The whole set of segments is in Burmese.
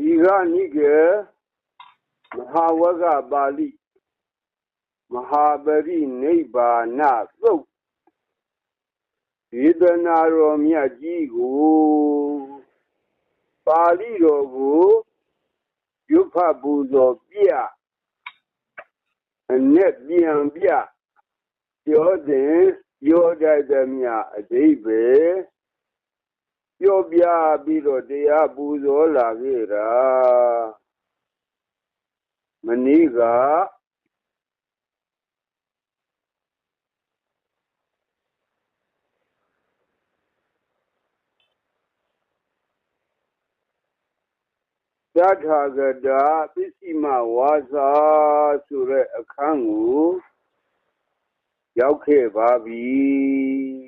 ဒီကနိကေမဟာဝဂပါဠိမဟာပရိနိဗ္ဗာနသုတ်ဒေသနာတော်မြတ်ကြီးကိုပါဠိတော်ကိုရွတ်ဖတ်ပူဇော်ပြအနဲ့ပြန်ပြပြောတဲ့ပြောတတ်သမျှအဓိပ္ပာယ် ပြောပြပြီးတော့တရားပူဇော်လာခဲ့တာမနေ့ကသတ္ထာဂတာပစ္စည်းမဝါစာဆိုတဲ့အခန်းကိုရောက်ခဲ့ပါပြီ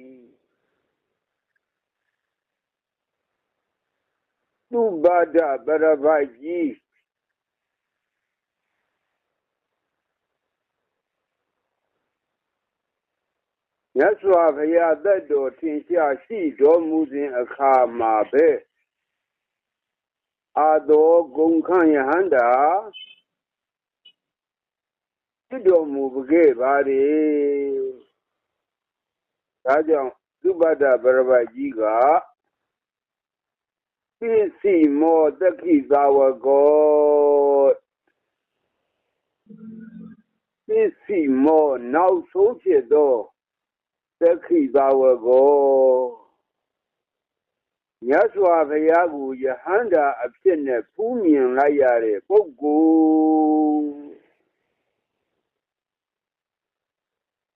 သူဘဒပရပိုက်ကြီးမြတ်စွာဘုရားသက်တော်ထင်ရှားရှိတော်မူစဉ်အခါမှာပဲအာသောဂုံခန့်ယဟန္တာဖြစ်တော်မူခဲ့ပါれဒါကြောင့်သုဘဒပရပိုက်ကြီး ကပိစီမောတခိသာဝကောပိစီမောနောက်ဆုံးဖြစ်သောတခိသာဝကောမြတ်စွာဘုရားကိုယဟန္တာအဖြစ်နဲ့ဖူးမြင်လိုက်ရတဲ့ပုဂ္ဂိုလ်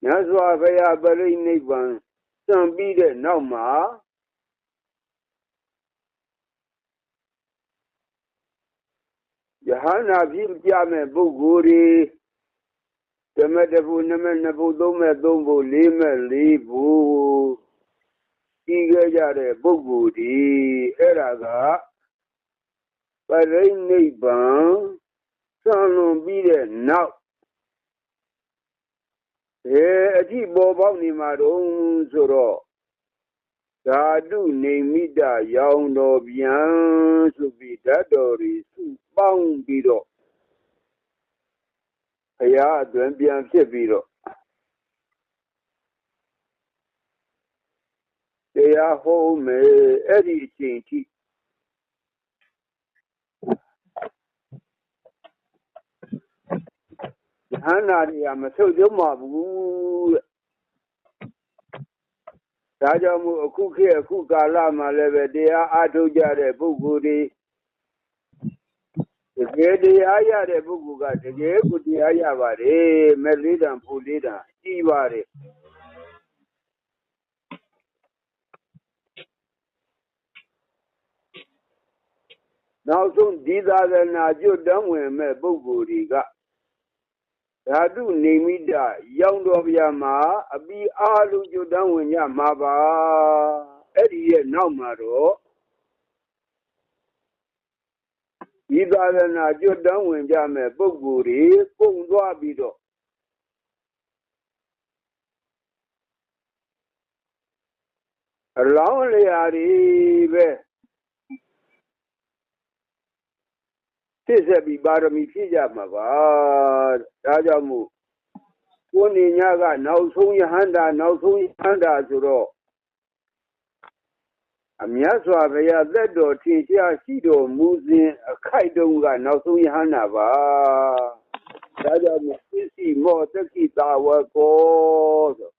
မြတ်စွာဘုရားပြိဋိဘံစံပြီးတဲ့နောက်မှာ ယဟန္တာဖြစ်ပြမဲ့ပုဂ္ဂိုလ်တွေဓမ္မတဖို့နမနှစ်ဖို့သုံးမဲ့သုံးဖို့လေးမဲ့လေးဖို့ပြီးခဲ့ကြတဲ့ပုဂ္ဂိုလ်ဒီအဲ့ဒါကပရိနိဗ္ဗာန်ဆံလွန်ပြီးတဲ့နောက်ဘယ်အကြည့်ပေါ်ပေါက်နေမှာတော့ဆိုတော့ ဓာတုနေမိတရောင်တော်ပြန်ဆိုပြီးဓာတ်တော်တွေစုပေါင်းပြီးတော့ဘုရားအတွင်ပြန်ဖြစ်ပြီးတော့တရားဟောမယ်အဲ့ဒီအချိန်ထိဟန္နာတွေကမဆုတ်ကြမှာဘူးတဲ့ ဒါကြောင့်မို့အခုခေတ်အခုကာလမှာလည်းပဲတရားအားထုတ်ကြတဲ့ပုဂ္ဂိုလ်တွေတကယ်တရားရတဲ့ပုဂ္ဂိုလ်ကတကယ်ကိုတရားရပါတယ်မဲ့လေးတံဖူလေးတံကြီးပါတယ်နောက်ဆုံးဒီသာသနာကျွတ်တန်းဝင်မဲ့ပုဂ္ဂိုလ်တွေက ဓာတုနေမိတရောင်တော်ဗျာမှာအပီအားလုံးကျွတ်တန်းဝင်ညမှာပါအဲ့ဒီရဲ့နောက်မှာတော့ဒီသာသနာကျွတ်တန်းဝင်ကြမဲ့ပုဂ္ဂိုလ်တွေပုံသွားပြီးတော့အလောင်းလျာတွေပဲ သိဆက်ပြီးပါရမီဖြည့်ကြမှာပါဒါကြောင့်မို့ကိုနေညကနောက်ဆုံးယဟန္တာနောက်ဆုံးယဟန္တာဆိုတော့အမြတ်စွာဘုရားသက်တော်ထင်ရှားရှိတော်မူစဉ်အခိုက်တုန်းကနောက်ဆုံးယဟန္တာပါဒါကြောင့်မို့ပစ္စည်းမောတကိတာဝကောဆို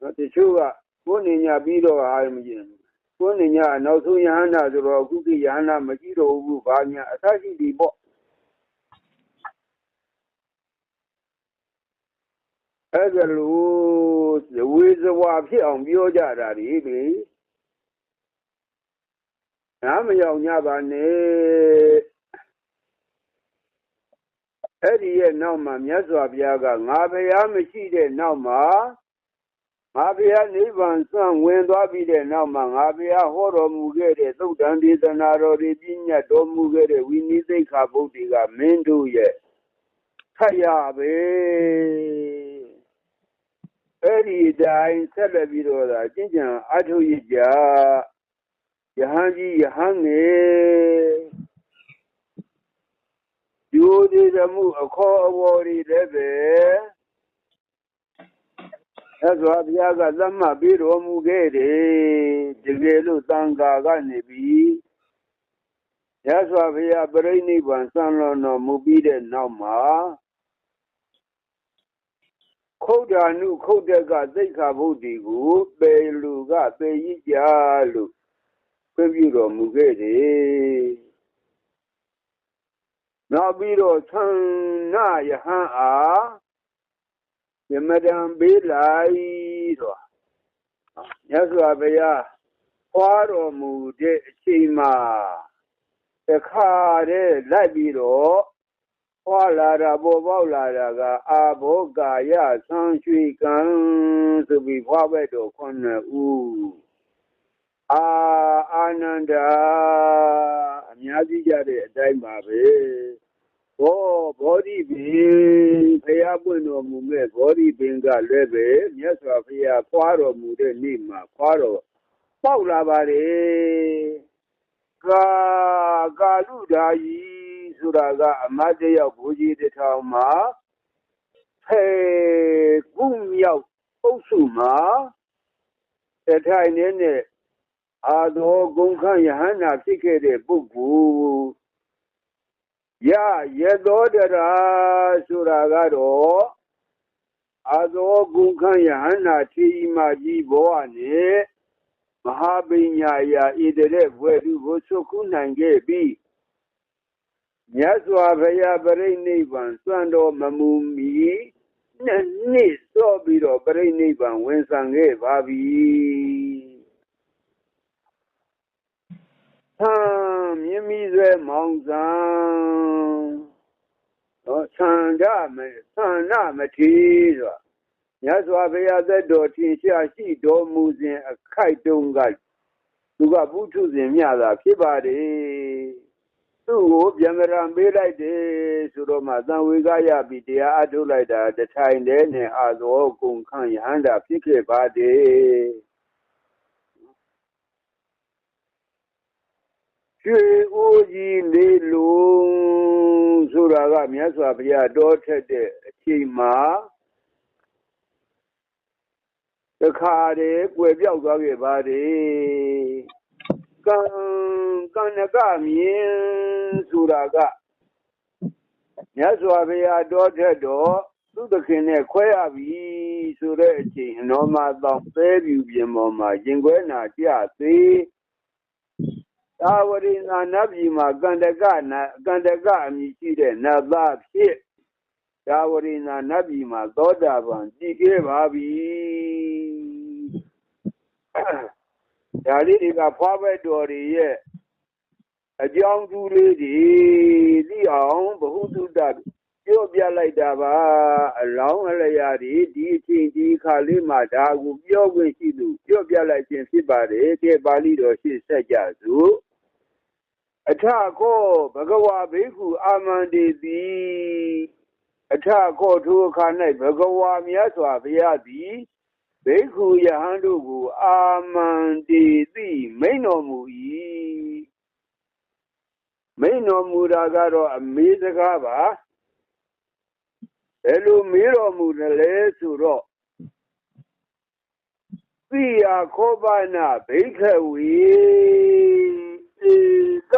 တော့တချို့ကကိုနေညပြီးတော့အားမကျင်ဘူး ကိုနေညနောက်ဆုံးယဟန္တာဆိုတော့အခုကိယဟန္တာမကြည့်တော့ဘူးဘာညာအသရှိဒီပေါ့အဲ့ဒါလို့ဝေဇဝါဖြစ်အောင်ပြောကြတာဒီလေနားမရောက်ညပါနဲ့အဲ့ဒီရဲ့နောက်မှာမြတ်စွာဘုရားကငါဘုရားမရှိတဲ့နောက်မှာ ငါဘုရားနိဗ္ဗာန်ဆွမ်းဝင်သွားပြီးတဲ့နောက်မှာငါဘုရားဟောတော်မူခဲ့တဲ့သုတ်တန်ဒေသနာတော်တွေပြညတ်တော်မူခဲ့တဲ့ဝိနည်းသိက္ခာပုဒ်တွေကမင်းတို့ရဲ့ခတ်ရပဲအဲ့ဒီတိုင်းဆက်လက်ပြီးတော့သာကျင့်ကြံအထုရကြယဟန်ကြီးယဟန်ငယ်ရိုးသေးသမှုအခေါ်အဝေါ်တွေလည်းပဲ အဲ့ဆိုဘုရားကသတ်မှတ်ပြီးတော်မူခဲ့တယ်တကယ်လို့တန်ခါကနေပြီးရသော်ဘုရားပြိဋိဘံဆံလွန်တော်မူပြီးတဲ့နောက်မှာခုတ်တာနုခုတ်တက်ကသိက္ခာပုဒ်ဒီကိုပေလူကပေကြီးကြလို့ပြပြုတော်မူခဲ့တယ်နောက်ပြီးတော့သံနာယဟန်အား ယမဒံပေးလိုက်တော့ညစွာဘုရားဖွာတော်မူတဲ့အချိန်မှာတခါတည်းလိုက်ပြီးတော့ဟွာလာတာပေါ်ပေါက်လာတာကအာဘောကာယဆံရွှေကံဆိုပြီးဖွာဘက်တော်ခုနှစ်ဦးအာအာနန္ဒာအများကြီးကြတဲ့အတိုင်းပါပဲ ဘောဘောဓိပင်ဖရာပွင့်တော်မူမဲ့ဘောဓိပင်ကလည်းပဲမြတ်စွာဘုရားဖွာတော်မူတဲ့နေ့မှာဖွာတော်ပေါက်လာပါတယ်ကာကာလူဓာယီဆိုတာကအမတ်တယောက်ဘူကြီးတစ်ထောင်မှာဖေကုမြောက်ပုတ်စုမှာတထိုင်နေနဲ့အာသောဂုံခန့်ယဟန္တာဖြစ်ခဲ့တဲ့ပုဂ္ဂိုလ် ရရသောတရာဆိုတာကတော့အာသောဂုံခန့်ယဟန္တာခြေကြီးမကြီးဘောနဲ့မဟာပညာယာဣတရက်ဘွယ်သူကိုဆုခုနိုင်ခဲ့ပြီးမြတ်စွာဘုရားပြိဋိဘံစွန့်တော်မမူမီနှစ်နှစ်စောပြီးတော့ပြိဋိဘံဝင်ဆောင်ခဲ့ပါပြီ သံမြင့်မိဆွဲမောင်စံတော့သံဓမသံနာမထေဆိုမြတ်စွာဘုရားသက်တော်ထင်ရှားရှိတော်မူစဉ်အခိုက်တုံးကသူကဘုထုစဉ်မြတာဖြစ်ပါတယ်သူ့ကိုပြန်ရံပေးလိုက်တယ်ဆိုတော့မှသံဝေကရပြီးတရားအထုတ်လိုက်တာတထိုင်တည်းနဲ့အာသောကုန်ခန့်ရဟန္တာဖြစ်ခဲ့ပါတယ် ရွှေအိုးကြီးလေးလုံးဆိုတာကမြတ်စွာဘုရားတော်ထက်တဲ့အချိန်မှာတခါတည်းကွယ်ပြောက်သွားခဲ့ပါတယ်ကံကံနကမြင်ဆိုတာကမြတ်စွာဘုရားတော်ထက်တော့သူသခင်နဲ့ခွဲရပြီဆိုတဲ့အချိန်အနောမသောသဲပြူပြင်ပေါ်မှာရင်ခွဲနာကြသေး သာဝရိနာနတ်ပြည်မှာကန္တကနာကန္တကအမည်ရှိတဲ့နတ်သားဖြစ်သာဝရိနာနတ်ပြည်မှာသောတာပန်တည်ခဲ့ပါပြီဒါလေးတွေကဖွားဘက်တော်တွေရဲ့အကြောင်းသူလေးတွေသိအောင်ဘ ഹു တုတ ပြောပြလိုက်တာပါအလောင်းအလျာတွေဒီအချိန်ဒီခါလေးမှာဒါကိုပြောခွင့်ရှိသူပြောပြလိုက်ခြင်းဖြစ်ပါတယ်ကဲပါဠိတော်ရှိဆက်ကြစို့အထကောဘဂဝါဘိက္ခုအာမန္တေတိအထကောထိုအခါ၌ဘဂဝါမြတ်စွာဘုရားသည်ဘိက္ခုယဟန်တို့ကို အာမန္တေတိမိန်တော်မူ၏မိန်တော်မူတာကတော့အမေးစကားပါ ဘယ်လိုမေးတော်မူတယ်လဲဆိုတော့သိယာခောပနာဘိခဝေဧက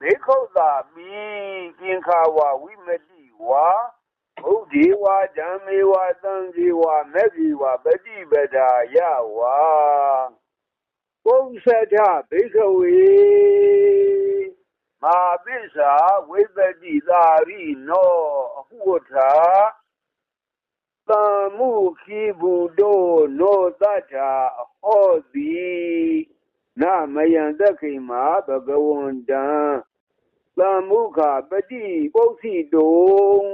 ဘေခုတ်တာမိကင်္ခာဝဝိမတိဝါဘုဒ္ဓေဝဓမ္မေဝသံဃေဝမေဇီဝပฏิပဒါယဝါပုံစထဘိခဝေ မာပစ္စာဝိပတိသာရိနောအဟုထာသံမှုခိဘူတောနောတထာဟောတိနမယံတခိမာဘဂဝန္တံသံမုခပတိပု္ခိတုံ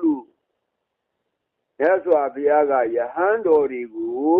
လို့မြတ်စွာဘုရားကယဟန်တော်တွေကို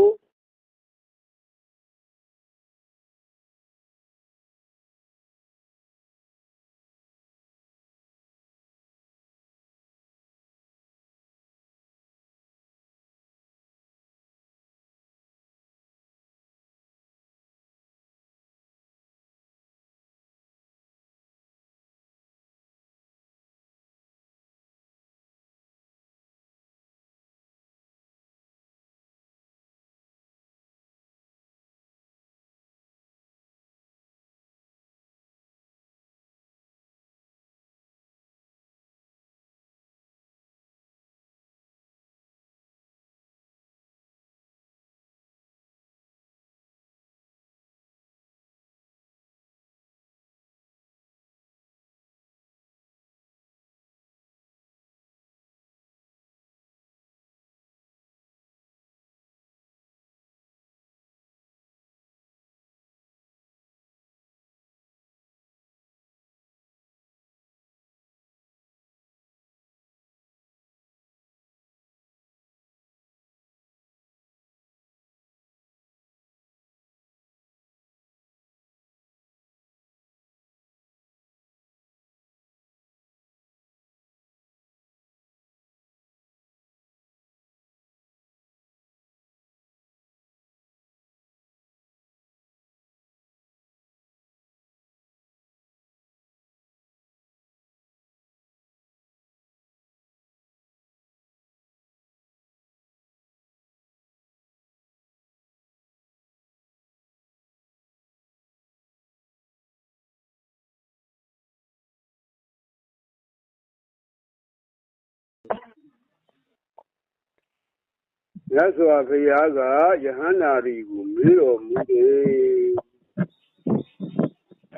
မြတ်စွာဘုရားကယဟန္တာတွေကိုမေးတော်မူတယ်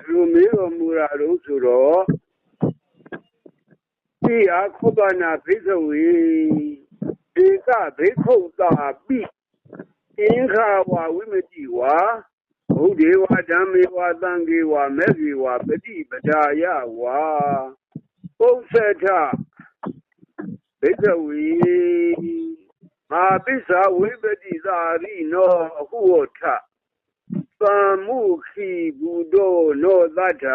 လူမေးတော်မူတာလို့ဆိုတော့ဒီအခုပနာဘိသဝေဧကဘိခုတာပိအင်္ခာဝဝိမတိဝါဘုဒေဝဓမ္မေဝသံဃေဝမေဃေဝပฏิပဒါယဝါပု္ပ္ပထဘိသဝေ မာပိစ္ဆာဝိပတိသာရိနောအဟုဝထသံမှုခိဘူဒောနောသတ္ထ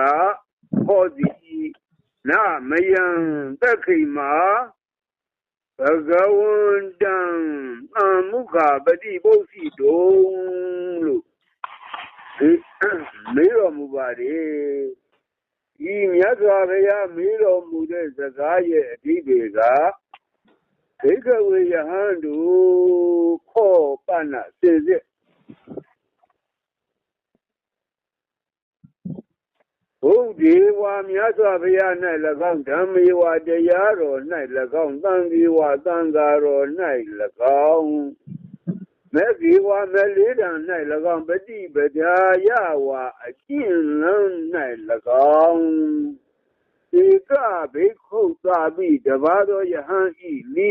ဟောတိနမယံတခိမာဘဂဝန္တံသံမုခပฏิပု္ပိတုံလို့မေးတော်မူပါတယ်ဤမြတ်စွာဘုရားမေးတော်မူတဲ့စကားရဲ့အဓိပ္ပာယ်က ဒိဋ္ဌဝေယဟန်တုခောပနစေစစ်ဘုဒေဝမြတ်စွာဘုရား၌၎င်းဓမ္မေဝတရားတော်၌၎င်းသံဃေဝသံဃာတော်၌၎င်းမေဇီဝမေလေးတံ၌၎င်းပฏิပဒါယဝအကျင့်လန်း၌၎င်းဧကဘိက္ခုသာပိတပါသောယဟန်ဤလိ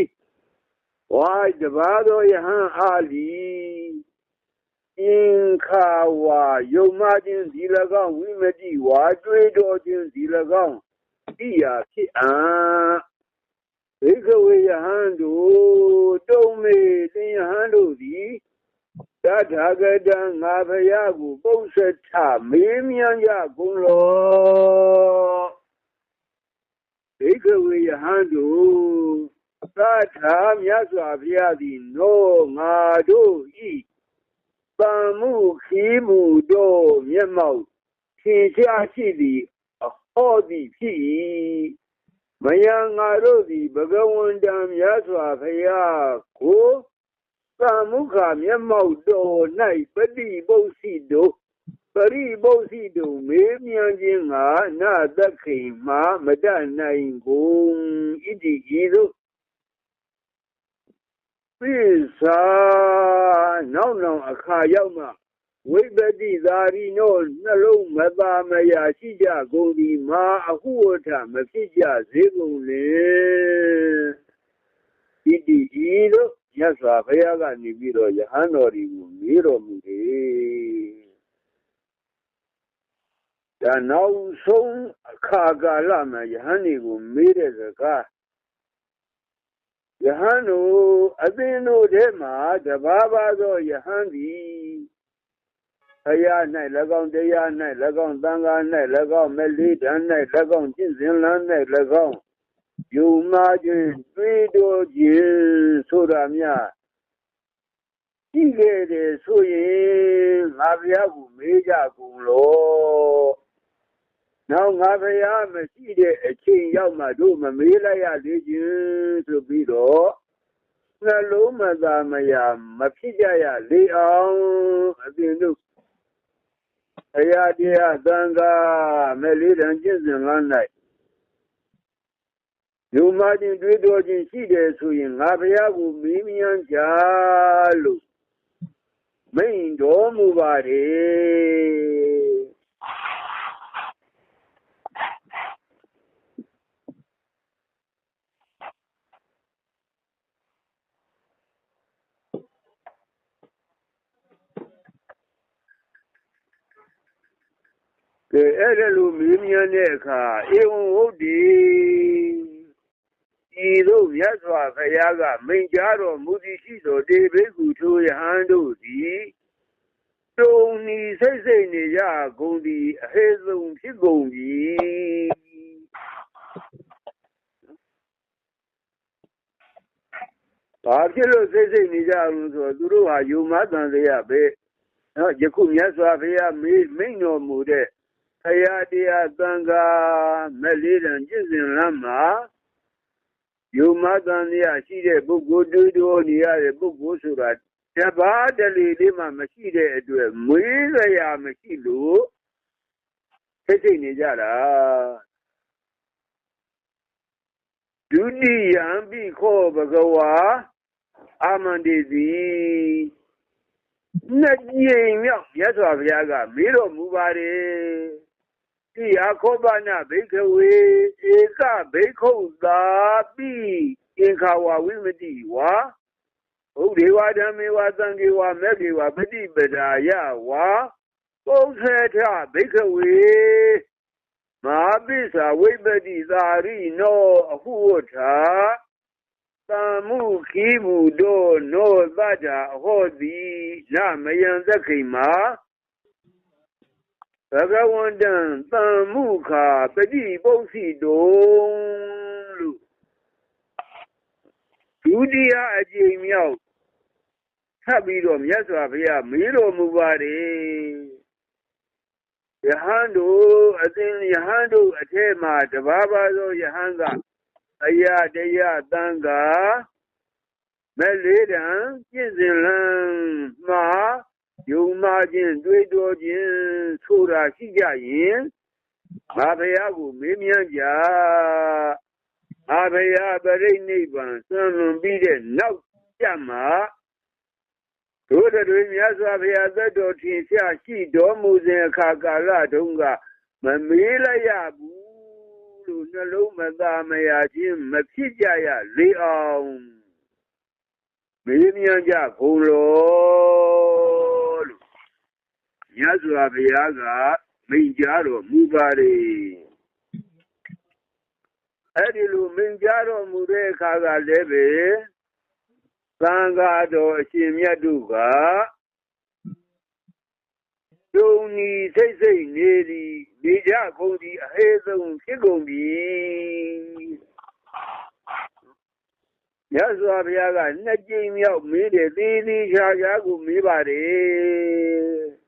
ဝါတပါသောယဟန်အားလီအင်ခါဝါယုံမခြင်းဒီ၎င်းဝိမတိဝါတွေးတော်ခြင်းဒီ၎င်းဣယာဖြစ်အံဘိကဝေယဟန်တို့တုံမေတင်ယဟန်တို့သည်တထာဂတံငါဖယားကိုပု္ပ္ပထမေးမြန်းကြကုန်လောဘိကဝေယဟန်တို့ သထာမြတ်စွာဘုရားသည်နောငါတို့ဤတန်မှုခီးမှုတို့မျက်မှောက်ထင်ရှားရှိသည်အဟောသည်ဖြစ်၏မယံငါတို့သည်ဘဂဝန္တံမြတ်စွာဘုရားကိုသံမုခမျက်မှောက်တော်၌ပฏิပု္ပ္စီတို့ပရိပု္ပ္စီတို့မေးမြန်းခြင်းငါနသခိမှမတနိုင်ကုန်ဣတိဤသို့ ပိစာနောက်နောက်အခါရောက်မှဝိပတိသာရီနောနှလုံးမသာမယာရှိကြကုန်သည်မာအဟုဝထမဖြစ်ကြစေကုန်လေဣတိဤသို့ရသော်ဘုရားကနေပြီးတော့ယဟန်တော်ဒီကိုမေးတော်မူတယ်ဒါနောက်ဆုံးအခါကာလမှာယဟန်ဒီကိုမေးတဲ့စကား ယဟန်တို့အသင်တို့ထဲမှာတဘာဘာသောယဟန်သည်ဖယား၌၎င်းတရား၌၎င်းသံဃာ၌၎င်းမလေးတန်း၌၎င်းကျင့်စဉ်လန်း၌၎င်းယူမာခြင်းတွေးတော်ခြင်းဆိုတာများရှိခဲ့တယ်ဆိုရင်ငါဘုရားကိုမေးကြကုန်လို့ နောက်ငါဘုရားမရှိတဲ့အချိန်ရောက်မှတို့မမေးလိုက်ရသေးခြင်းဆိုပြီးတော့နှလုံးမသာမယာမဖြစ်ကြရလေအောင်အပြင်တို့အရာတရားသံဃာမလေးတန်ကျင့်စဉ်လမ်း၌လူမချင်းတွေးတော်ချင်းရှိတယ်ဆိုရင်ငါဘုရားကိုမေးမြန်းကြလို့မိန်တော်မူပါတယ် ကဲအဲ့ဒါလိုမေးမြန်းတဲ့အခါဧဝံဟုတ်ဒီဤသို့မြတ်စွာဘုရားကမိန့်ကြားတော်မူသည်ရှိသောတေဘိက္ခုထိုယဟန်တို့သည်တုံနီစိတ်စိတ်နေကြကုန်သည်အဟေဆုံးဖြစ်ကုန်ပြီဘာဖြစ်လို့စိတ်စိတ်နေကြလို့ဆိုတော့သူတို့ဟာယူမတန်စေရပဲနော်ယခုမြတ်စွာဘုရားမိန့်တော်မူတဲ့ ဖရာတရားသံဃာမလေးတန်ကျင့်စဉ်လမ်းမှာယူမသံတရားရှိတဲ့ပုဂ္ဂိုလ်တူတူနေရတဲ့ပုဂ္ဂိုလ်ဆိုတာတပါးတလေလေးမှမရှိတဲ့အတွက်မွေးရရာမရှိလို့စိတ်စိတ်နေကြတာဒုတိယံပိခောဘဂဝါအာမန္တေသည်နှစ်ကြိမ်မြောက်မြတ်စွာဘုရားကမေးတော်မူပါတယ် တိယခောပနဘိကဝေဧကဘိခုသာပိအင်္ခာဝဝိမတိဝါဘုဒေဝဓမ္မေဝသံဃေဝမေကေဝပฏิပဒါယဝါပု္ပ္ပထဘိကဝေမဟာပိစာဝိပတိသာရိနောအဟုဝဋ္ဌာတံမှုခိမှုတို့နောသတ္တာအဟောတိနမယံသခိမာ ဘဂဝန္တံတံမှုခာပฏิပု္စီတုံလို့ဒုတိယအကြိမ်မြောက်ထပ်ပြီးတော့မြတ်စွာဘုရားမေးတော်မူပါတယ်ယဟန်တို့အသင်ယဟန်တို့အထက်မှာတဘာဘာသောယဟန်ကအရာတရားတန်ခါမဲ့လေးတံပြည့်စင်လန်းမှာ ယုံမာခြင်းတွေးတော်ခြင်းဆိုတာရှိကြရင်ငါဘုရားကိုမေးမြန်းကြအာဘုရားပရိနိဗ္ဗာန်ဆွမ်းလွန်ပြီးတဲ့နောက်ကြမှာတို့တွေမြတ်စွာဘုရားသက်တော်ထင်ရှားရှိတော်မူစဉ်အခါကာလတုန်းကမမေးလိုက်ရဘူးလို့နှလုံးမသားမရခြင်းမဖြစ်ကြရလေအောင်မေးမြန်းကြကုန်လို့ မြတ်စွာဘုရားကမိန့်ကြားတော်မူပါတယ်အဲ့ဒီလိုမိန့်ကြားတော်မူတဲ့အခါကလည်းပဲသံဃာတော်အရှင်မြတ်တို့ကဒုံနီစိတ်စိတ်နေသည်နေကြကုန်သည်အဟေဆုံးဖြစ်ကုန်ပြီမြတ်စွာဘုရားကနှစ်ကြိမ်မြောက်မေးတယ်သေးသေးချာချာကိုမေးပါတယ်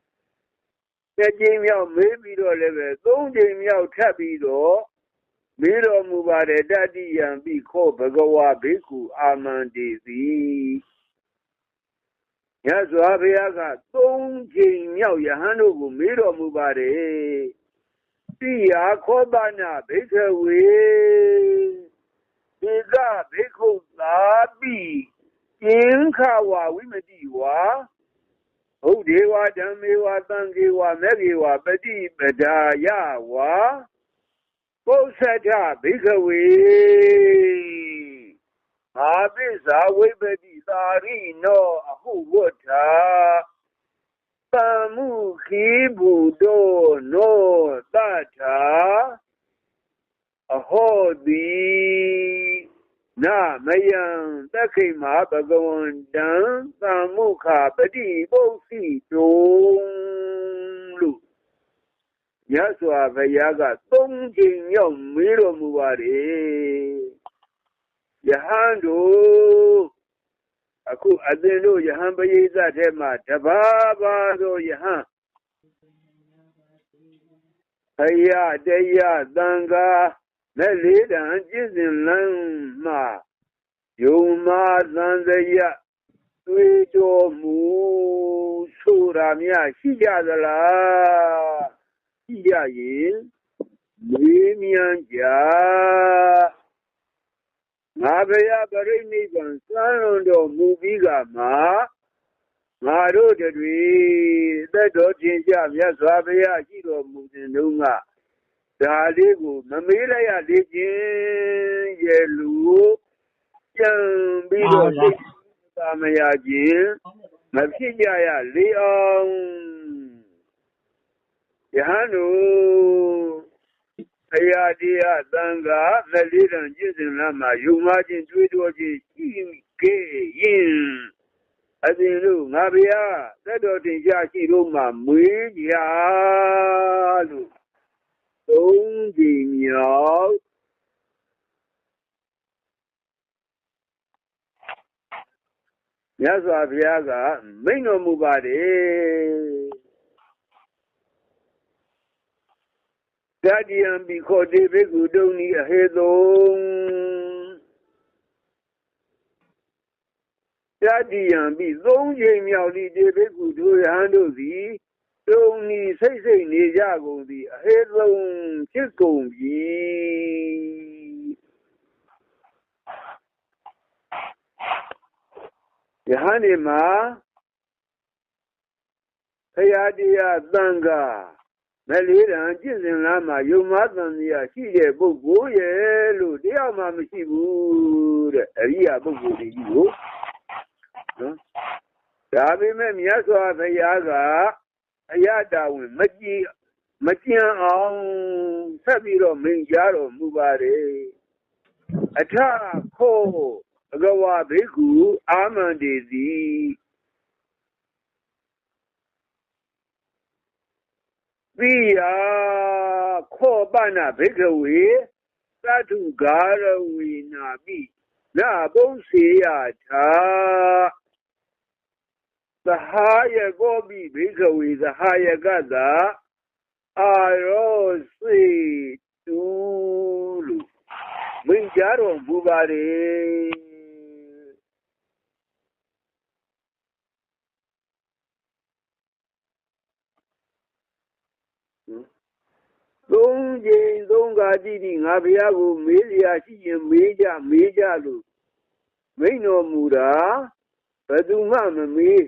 နှစ်ကြိမ်မြောက်မေးပြီးတော့လည်းပဲသုံးကြိမ်မြောက်ထပ်ပြီးတော့မေးတော်မူပါတယ်တတိယံပိခောဘဂဝါဘေကုအာမန္တေတိညစွာဘုရားကသုံးချိန်မြောက်ယဟန်တို့ကိုမေးတော်မူပါတယ်တိယာခောပနာဘိခဝေဒီကဘိခုသာပိကျင်းခဝဝိမတိဝါ ဟုတ်ဒေဝဓမ္မေဝသံဃေဝမေဃေဝပฏิပဒါယဝါပု္ပ္ပထဘိကဝေအာပိဇာဝိပတိသာရိနောအဟုဝတ္ထာတမှုခိဘူတောနောတထာအဟောတိ နမယံတခိမာဘဂဝန္တံသံမုခပတိပု္ပ္စီတုံလို့မြတ်စွာဘုရားကသုံးချိန်မြောက်မေးတော်မူပါတယ်ယဟန်တို့အခုအသင်တို့ယဟန်ပရိသတ်ထဲမှာတဘာဘာသောယဟန်အယတရားတန် ခါမဲ့လေးတန်ကျင့်စဉ်လမ်းမှယုံမာသံသယတွေးတော်မူဆိုတာများရှိကြသလားရှိကြရင်မေးမြန်းကြငါဘုရားပရိနိဗ္ဗာန်စံလွန်တော်မူပြီးကမှငါတို့တွေသက်တော်ချင်းကြမြတ်စွာဘုရားရှိတော်မူတဲ့နှုံးက ဒါလေးကိုမမေးလိုက်ရသေးခြင်းရဲ့လူကြံပြီးတော့သိတာမရခြင်းမဖြစ်ကြရလေအောင်ယဟန်တို့အရာတရားသံဃာမလေးတန်ကျင့်စဉ်လမ်းမှာယုံမှချင်းတွေးတော်ချင်းရှိခဲ့ရင်အရင်တို့ငါဗျာသက်တော်တင်ကြရှိတော့မှမွေးကြလို့ သုံးကြိမ်မြောက်မြတ်စွာဘုရားကမိန့်တော်မူပါတယ်တတိယံပိခောတေဘိက္ခုတုံဤအဟေတုံတတိယံပိသုံးချိန်မြောက်ဤတေဘိက္ခုတို့ရဟန်းတို့သည် တုံဤစိတ်စိတ်နေကြကုန်သည်အဟေတုံဖြစ်ကုန်ပြီယဟန်ဒီမှာဖရာတရားတန်ခါမလေးတံကျင့်စဉ်လားမှာယုံမတန်တရားရှိတဲ့ပုဂ္ဂိုလ်ရဲ့လို့တရားမှမရှိဘူးတဲ့အရိယာပုဂ္ဂိုလ်တွေကြီးကိုနော်ဒါပေမဲ့မြတ်စွာဘုရားက အယတာဝင်မကြည်မကြံအောင်ဆက်ပြီးတော့မင်းကြားတော်မူပါတယ်အထခောဘဂဝါဘိက္ခုအာမန္တေတိပိယခောပနဘိကဝေသတ္ထုဂါရဝေနာပိနာဘုံစေယထာ သဟာယကောပိဘိကဝေသဟာယကတအာရောစေတူလို့မိန့်ကြားတော်မူပါတယ်သုံးချိန်သုံးခါတိတိငါဘုရားကိုမေးစရာရှိရင်မေးကြမေးကြလို့မိန်တော်မူတာဘယ်သူမှမမေး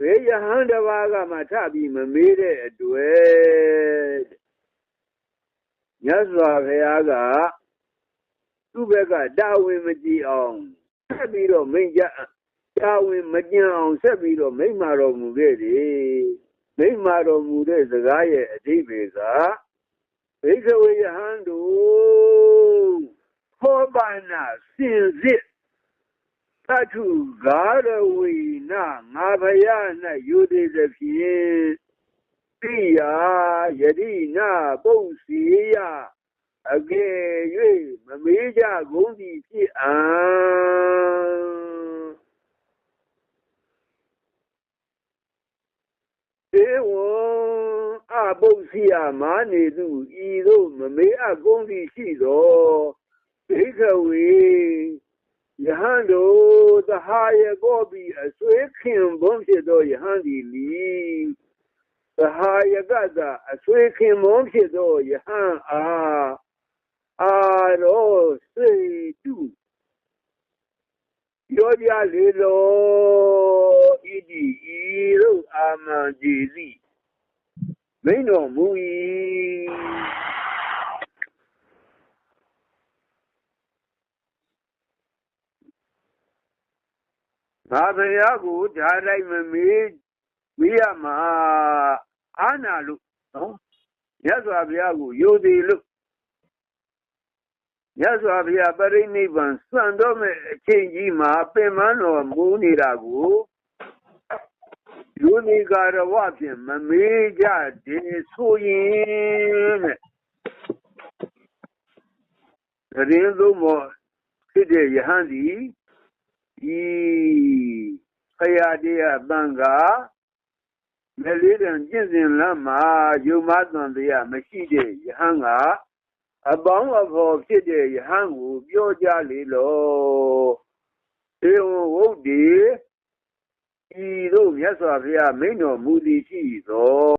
ဘယ်ယဟန်တပါးကမှထပြီးမမေးတဲ့အတွက်မြတ်စွာဘုရားကသူ့ဘက်ကတာဝန်မကြည့်အောင်ဆက်ပြီးတော့မိန့်ကြတာဝန်မကြံအောင်ဆက်ပြီးတော့မိန့်မာတော်မူခဲ့တယ်မိန့်မာတော်မူတဲ့စကားရဲ့အဓိပ္ပာယ်ကဘိကဝေယဟန်တို့ခောပနာစင်စစ်သ တ္ထုဂါရဝေနငါဘယ၌ယူသေးသဖြင့်တိယယတိနာပုတ်စီယအကယ်၍မမေးကြကုန်သည်ဖြစ်အံဧဝံအပုတ်စီယမာနေသူဤသို့မမေးအပ်ကုန်သည်ရှိသောဒိဋ္ဌဝေယဟန်တို့သဟာယကောပိအဆွေခင်ဘုံဖြစ်သောယဟန်သည်လီသဟာယကတအဆွေခင် ဘုံဖြစ်သောယဟန်အားအာရောစေတုပြောကြလေလောဣတိဤသို့အာမန်ကြည်သည်မိန် ငါဘုရားကိုဓာတိုင်းမမေးမေးရမှာအာနာလို့နော်မြတ်စွာဘုရားကိုယုံသေးလို့မြတ်စွာဘုရားပရိနိဗ္ဗာန်စံတော့မဲ့အချိန်ကြီးမှာပင်မတော်မူနေတာကိုလူနေကာရဝဖြင့်မမေးကြတယ်ဆိုရင်တဲ့ရင်းသုံးမောဖြစ်တဲ့ယဟန်ဒီ ဒီဖရာတရားတန်ကမလေးတန်ကျင့်စဉ်လမ်းမှာယုံမသွန်တရားမရှိတဲ့ယဟန်ကအပေါင်းအဖော်ဖြစ်တဲ့ယဟန်ကိုပြောကြလေလို့ေဝဝုဒ္ဓေဤသို့မြတ်စွာဘုရားမိန့်တော်မူသည်ရှိသော